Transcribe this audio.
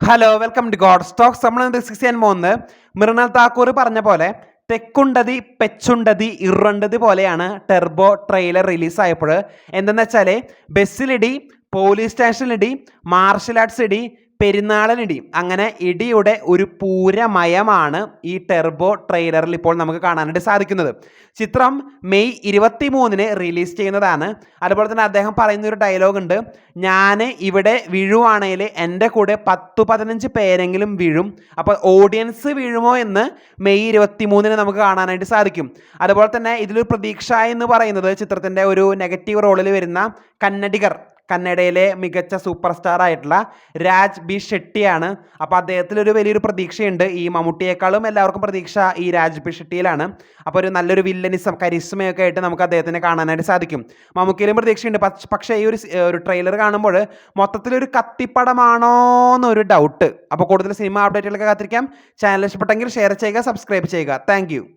Hello welcome to god stocks നമ്മൾ discuss ചെയ്യാൻ പോകുന്നത് മൃണൽ താക്കൂർ പറഞ്ഞ പോലെ തെക്കുണ്ടതി പെച്ചുണ്ടതി ഇറുണ്ടതി പോലെയാണ് ടെർബോ ട്രെയിലർ റിലീസായപ്പോൾ എന്തെന്ന് വെച്ചാൽ ബസ്സിലിടി പോലീസ് സ്റ്റേഷനിലിടി മാർഷൽ ആർട്സ് ഇടി പെരുന്നാളിനിടി അങ്ങനെ ഇടിയുടെ ഒരു പൂരമയമാണ് ഈ ടെർബോ ട്രെയിലറിൽ ഇപ്പോൾ നമുക്ക് കാണാനായിട്ട് സാധിക്കുന്നത്. ചിത്രം മെയ് ഇരുപത്തി മൂന്നിന് റിലീസ് ചെയ്യുന്നതാണ്. അതുപോലെ തന്നെ അദ്ദേഹം പറയുന്ന ഒരു ഡയലോഗ് ഉണ്ട്. ഞാൻ ഇവിടെ വീഴുവാണെങ്കിൽ എന്റെ കൂടെ പത്തു പതിനഞ്ച് പേരെങ്കിലും വീഴും. അപ്പോൾ ഓഡിയൻസ് വീഴുമോ എന്ന് മെയ് ഇരുപത്തി മൂന്നിന് നമുക്ക് കാണാനായിട്ട് സാധിക്കും. അതുപോലെ തന്നെ ഇതിലൊരു പ്രതീക്ഷ എന്ന് പറയുന്നത് ചിത്രത്തിന്റെ ഒരു നെഗറ്റീവ് റോളിൽ വരുന്ന കന്നഡികർ കന്നഡയിലെ മികച്ച സൂപ്പർ സ്റ്റാർ ആയിട്ടുള്ള രാജ് ബി ഷെട്ടിയാണ്. അപ്പോൾ അദ്ദേഹത്തിലൊരു വലിയൊരു പ്രതീക്ഷയുണ്ട്. ഈ മമ്മൂട്ടിയേക്കാളും എല്ലാവർക്കും പ്രതീക്ഷ ഈ രാജ് ബി ഷെട്ടിയിലാണ്. അപ്പോൾ ഒരു നല്ലൊരു വില്ലനിസം കരിസ്മയൊക്കെ ആയിട്ട് നമുക്ക് അദ്ദേഹത്തിനെ കാണാനായിട്ട് സാധിക്കും. മമ്മൂക്കിയിലും പ്രതീക്ഷയുണ്ട്. പക്ഷ- പക്ഷേ ഈ ഒരു ഒരു ട്രെയിലർ കാണുമ്പോൾ മൊത്തത്തിലൊരു കത്തിപ്പടമാണോ എന്നൊരു ഡൗട്ട് അപ്പോൾ കൂടുതൽ സിനിമ അപ്ഡേറ്റുകളൊക്കെ കാത്തിരിക്കാം. ചാനൽ ഇഷ്ടപ്പെട്ടെങ്കിൽ ഷെയർ ചെയ്യുക സബ്സ്ക്രൈബ് ചെയ്യുക. താങ്ക്